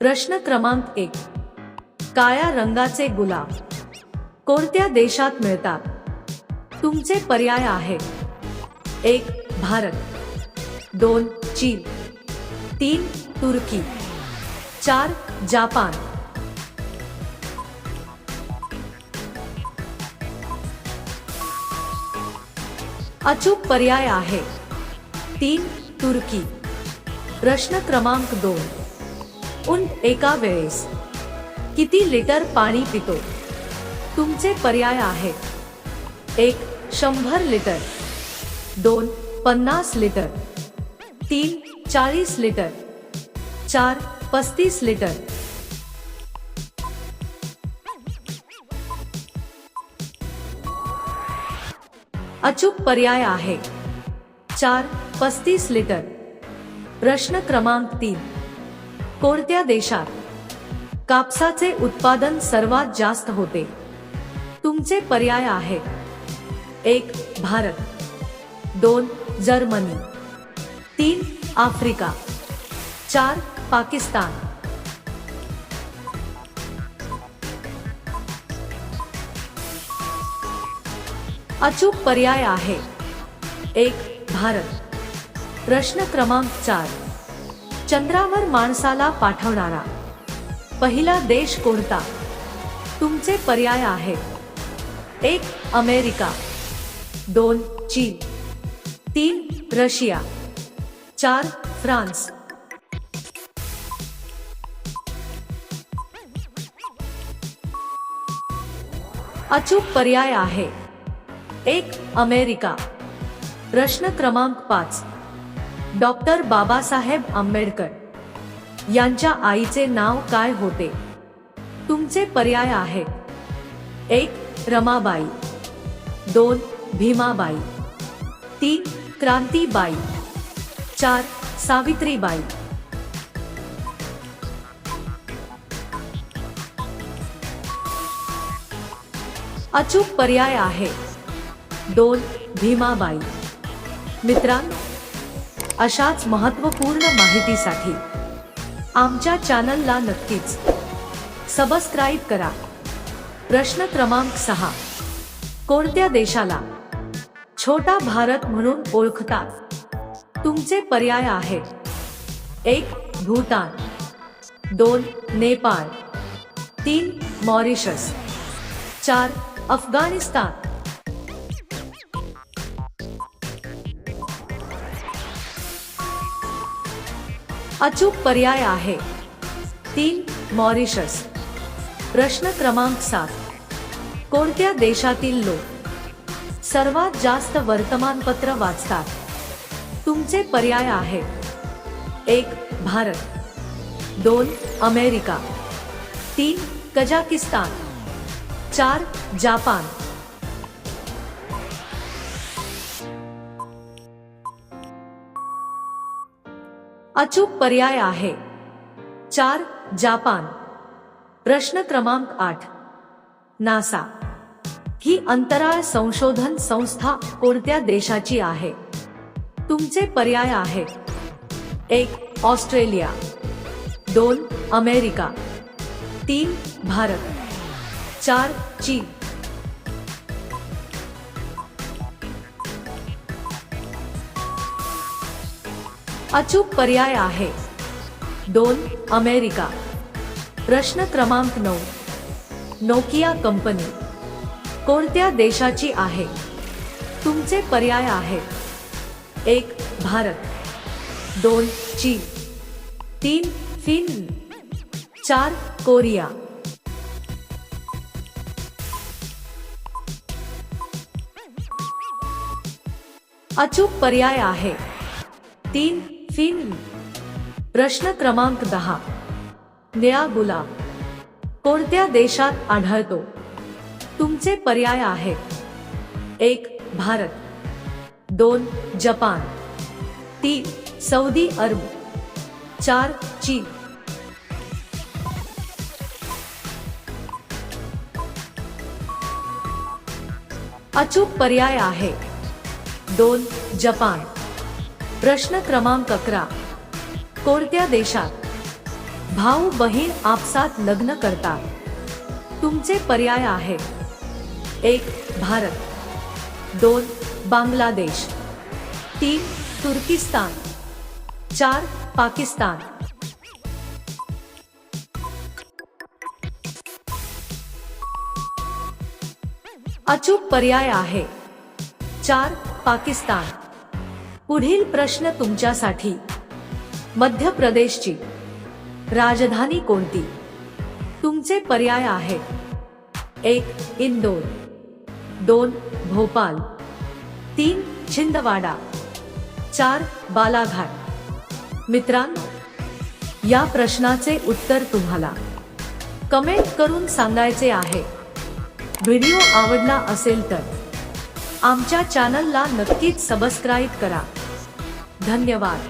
प्रश्न क्रमांक एक. काळ्या रंगाचे गुलाब. कोणत्या देशात मिळतात? तुमचे पर्याय आहेत. एक, भारत. दोन, चीन. तीन, तुर्की. चार, जापान. अचूक पर्याय आहे. तीन, तुर्की. प्रश्न क्रमांक दोन. उंट एका वेळेस. किती लिटर पाणी पितो? तुमचे पर्याय आहेत. एक शंभर लिटर. दोन पन्नास लिटर. तीन चाळीस लिटर. चार पस्तीस लिटर. अचूक पर्याय आहे. चार पस्तीस लिटर. प्रश्न क्रमांक तीन. कोणत्या देशात कापसाचे उत्पादन सर्वात जास्त होते? तुमचे पर्याय आहेत. एक भारत. दोन जर्मनी. तीन आफ्रिका. चार पाकिस्तान. अचूक पर्याय आहे. एक भारत. प्रश्न क्रमांक चार. चंद्रावर माणसाला पाठवणारा. पहिला देश कोणता? तुमचे पर्याय आहेत. एक अमेरिका. दोन चीन. तीन रशिया. चार फ्रान्स. अचूक पर्याय आहे. एक अमेरिका. प्रश्न क्रमांक पाच. डॉक्टर बाबासाहेब आंबेडकर यांच्या आईचे नाव काय होते? तुमचे पर्याय आहेत. एक रमाबाई. दोन भीमाबाई. तीन क्रांतीबाई. चार सावित्रीबाई. अचूक पर्याय आहे. दोन भीमाबाई. मित्रांनो अशाच महत्त्वपूर्ण माहितीसाठी आमच्या चॅनलला नक्कीच सबस्क्राईब करा. प्रश्न क्रमांक सहा. कोणत्या देशाला छोटा भारत म्हणून ओळखतात? तुमचे पर्याय आहेत. एक भूतान. दोन नेपाळ. तीन मॉरिशस. चार अफगाणिस्तान. अचूक पर्याय आहे. तीन मॉरिशस. प्रश्न क्रमांक सात. कोणत्या देशातील लोक सर्वात जास्त वर्तमानपत्र वाचतात? तुमचे पर्याय आहेत. एक भारत. दोन अमेरिका. तीन कजाकिस्तान. चार जापान. अचूक पर्याय आहे. चार जापान. प्रश्न क्रमांक आठ. नासा. ही अंतराळ संशोधन संस्था कोणत्या देशाची आहे? तुमचे पर्याय आहेत एक ऑस्ट्रेलिया. दोन अमेरिका. तीन भारत. चार चीन. अचूक पर्याय आहे. दोन, अमेरिका. प्रश्न क्रमांक नऊ. Nokia company. कोणत्या देशाची आहे? तुमचे पर्याय आहेत. एक, भारत. दोन, चीन. तीन फिन चार, कोरिया. अचूक पर्याय आहे. तीन फिन प्रश्न क्रमांक दहा. निळा गुलाब कोणत्या देशात आढळतो? तुमचे पर्याय आहेत. एक भारत. दोन जपान. तीन सौदी अरब. चार चीन. अचूक पर्याय आहे. दोन जपान. प्रश्न क्रमांक अकरा. कोणत्या देशात भाऊ बहीण आपसात लग्न करतात? तुमचे पर्याय आहे एक भारत. दोन बांगलादेश. तीन तुर्किस्तान. चार पाकिस्तान. अचूक पर्याय आहे. चार पाकिस्तान. पुढील प्रश्न तुमच्यासाठी. मध्य प्रदेशची राजधानी कोणती? तुमचे पर्याय आहेत. एक इंदोर. दोन भोपाल. तीन छिंदवाडा. चार बालाघाट. मित्रांनो या प्रश्नाचे उत्तर तुम्हाला कमेंट करून सांगायचे आहे. व्हिडिओ आवडला असेल तर आमच्या चॅनलला नक्कीच सबस्क्राईब करा. धन्यवाद.